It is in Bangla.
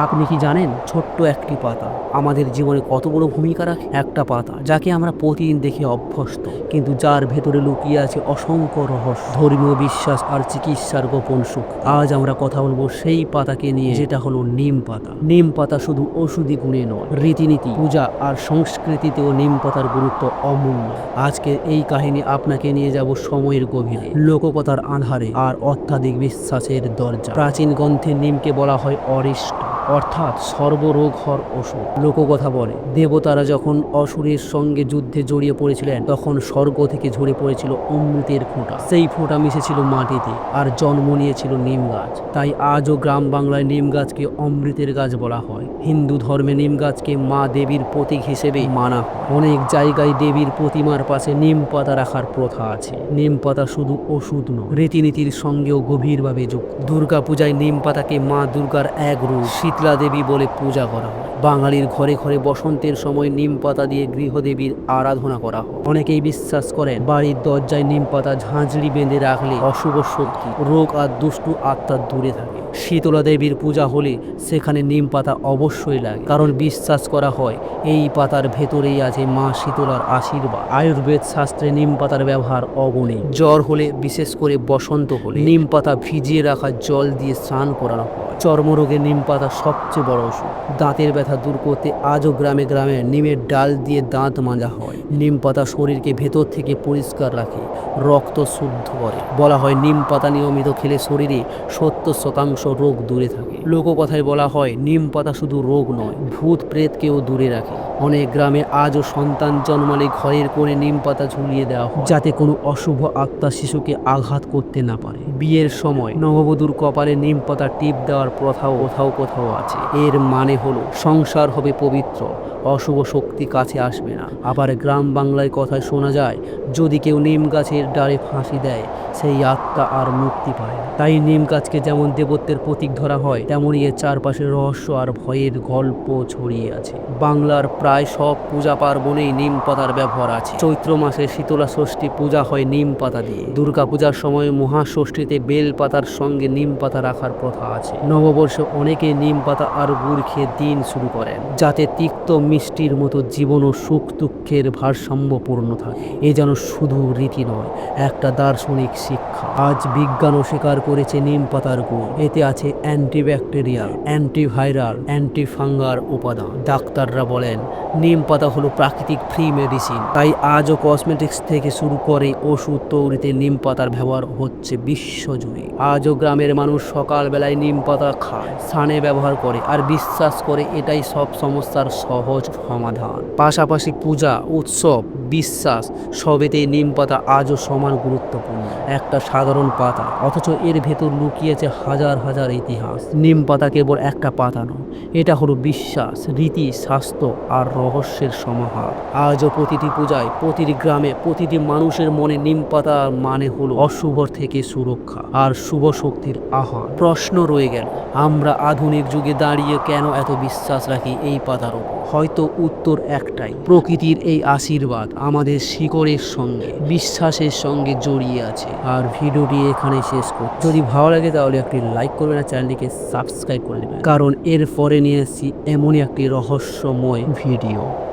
আপনি কি জানেন, ছোট্ট একটি পাতা আমাদের জীবনে কত বড় ভূমিকা রাখে? একটা পাতা যাকে আমরা প্রতিদিন দেখে অভ্যস্ত, কিন্তু যার ভেতরে লুকিয়ে আছে অসংখ্য রহস্য, ধর্মীয় বিশ্বাস আর চিকিৎসার গোপন সুখ। আজ আমরা কথা বলব সেই পাতাকে নিয়ে, যেটা হলো নিম পাতা। নিম পাতা শুধু ওষুধি গুণে নয়, রীতিনীতি, পূজা আর সংস্কৃতিতেও নিম পাতার গুরুত্ব অমূল্য। আজকে এই কাহিনী আপনাকে নিয়ে যাব সময়ের গভীরে, লোককথার আধারে আর অত্যাধিক বিশ্বাসের দরজা প্রাচীন গ্রন্থে নিমকে বলা হয় অরিষ্ট। অর্থাৎ সর্বরোগ হর ওষুধ লোককথা বলে, দেবতারা যখন অসুরের সঙ্গে যুদ্ধে জড়িয়ে পড়েছিলেন, তখন স্বর্গ থেকে ঝরে পড়েছিল অমৃতের ফোঁটা। সেই ফোঁটা মিশেছিল মাটিতে আর জন্ম নিয়েছিল নিম গাছ। তাই আজও গ্রাম বাংলায় নিম গাছকে অমৃতের গাছ বলা হয়। হিন্দু ধর্মে নিম গাছকে মা দেবীর প্রতীক হিসেবে মানা অনেক জায়গায় দেবীর প্রতিমার পাশে নিম পাতা রাখার প্রথা আছে। নিম পাতা শুধু ওষুধ নয়, রীতিনীতির সঙ্গেও গভীরভাবে যুক্ত। দুর্গা পূজায় নিম পাতাকে মা দুর্গার এক রূপ শীতলা দেবী বলে পূজা করা হয়। বাঙালির ঘরে ঘরে বসন্তের সময় নিম পাতা দিয়ে গৃহদেবীর আরাধনা করা হয়। অনেকেই বিশ্বাস করেন, বাড়ির দরজায় নিম পাতা ঝাঁঝরি বেঁধে রাখলে অশুভ শক্তি, রোগ আর দুষ্টু আত্মা দূরে থাকে। শীতলা দেবীর পূজা হলে সেখানে নিম পাতা অবশ্যই লাগে। কারণ বিশ্বাস করা হয়, এই পাতার ভেতরেই আছে মা শীতলার আশীর্বাদ। আয়ুর্বেদ শাস্ত্রে নিম পাতার ব্যবহার অগণে জ্বর হলে, বিশেষ করে বসন্ত হলে, নিম পাতা ভিজিয়ে রাখা জল দিয়ে স্নান করানো হয়। চর্মরোগে নিম পাতা সবচেয়ে বড় ওষুধ দাঁতের ব্যথা দূর করতে আজও গ্রামে গ্রামে নিমের ডাল দিয়ে দাঁত মাজা হয়। নিম পাতা শরীরকে ভেতর থেকে পরিষ্কার রাখে, রক্ত শুদ্ধ করে। বলা হয় নিম পাতা নিয়মিত খেলে শরীরে সত্তর শতাংশ রোগ দূরে থাকে। লোককথায় বলা হয় নিম পাতা শুধু রোগ নয়, ভূত প্রেতকেও দূরে রাখে। অনেক গ্রামে আজও সন্তান জন্মালে ঘরের কোণে নিম পাতা ঝুলিয়ে দেওয়া হয়, যাতে কোনো অশুভ আত্মা শিশুকে আঘাত করতে না পারে। বিয়ের সময় নববধূর কপালে নিম পাতা টিপ দেওয়ার প্রথাও কোথাও কোথাও আছে। এর মানে হলো, সংসার হবে পবিত্র, অশুভ শক্তি কাছে আসবে না। আবার গ্রাম বাংলায় কথায় শোনা যায়, যদি কেউ নিম গাছের ডালে ফাঁসি দেয়, সেই আত্মা আর মুক্তি পায় না। তাই নিম গাছকে যেমন দেবত্বের প্রতীক ধরা হয় তেমনই এর চারপাশে রহস্য আর ভয়ের গল্প ছড়িয়ে আছে। বাংলার প্রায় সব পূজা পার্বণেই নিম পাতার ব্যবহার আছে। চৈত্র মাসে শীতলা ষষ্ঠী পূজা হয় নিম পাতা দিয়ে। দুর্গা পূজার সময় মহাষষ্ঠীতে বেল পাতার সঙ্গে নিম পাতা রাখার প্রথা আছে। নববর্ষে অনেকে নিম পাতা আর গুড় খেয়ে দিন শুরু করেন, যাতে তিক্ত মিষ্টির মতো জীবন ও সুখ দুঃখের ভারসাম্যপূর্ণ থাকে। এ যেন শুধু রীতি নয়, একটা দার্শনিক শিক্ষা। আজ বিজ্ঞানও স্বীকার করেছে নিম পাতার গুড়। এতে আছে অ্যান্টিব্যাকটেরিয়াল, অ্যান্টিভাইরাল, অ্যান্টিফাঙ্গার উপাদান। ডাক্তাররা বলেন, নিম পাতা হলো প্রাকৃতিক ফ্রি মেডিসিন। তাই আজও কসমেটিক্স থেকে শুরু করে ওষুধ তৈরিতে নিম পাতার ব্যবহার হচ্ছে বিশ্বজুড়ে। আজও গ্রামের মানুষ সকালবেলায় নিম পাতা খায়। স্নানে ব্যবহার করে আর বিশ্বাস করে এটাই সব সমস্যার সহজ সমাধান। পাশাপাশি পূজা, উৎসব, বিশ্বাস সবেতেই নিম পাতা আজও সমান গুরুত্বপূর্ণ। একটা সাধারণ পাতা, অথচ এর ভেতর লুকিয়েছে হাজার হাজার ইতিহাস। নিম পাতা কেবল একটা পাতা নয়, এটা হলো বিশ্বাস, রীতি, স্বাস্থ্য আর রহস্যের সমাহার। আজও প্রতিটি পূজায়, প্রতিটি গ্রামে, প্রতিটি মানুষের মনে নিম পাতা মানে হলো অশুভ থেকে সুরক্ষা আর শুভ শক্তির আহার প্রশ্ন রয়ে গেল, আমরা আধুনিক যুগে দাঁড়িয়ে কেন এত বিশ্বাস রাখি এই পাতার ওপর? হয়তো উত্তর একটাই, প্রকৃতির এই আশীর্বাদ আমাদের শিকড়ের সঙ্গে, বিশ্বাসের সঙ্গে জড়িয়ে আছে। আর ভিডিওটি এখানে শেষ করছি। যদি ভালো লাগে তাহলে একটি লাইক করবেন আর চ্যানেলটিকে সাবস্ক্রাইব করে নেবেন কারণ এর পরে নিয়ে এসেছি এমনই একটি রহস্যময় ভিডিও।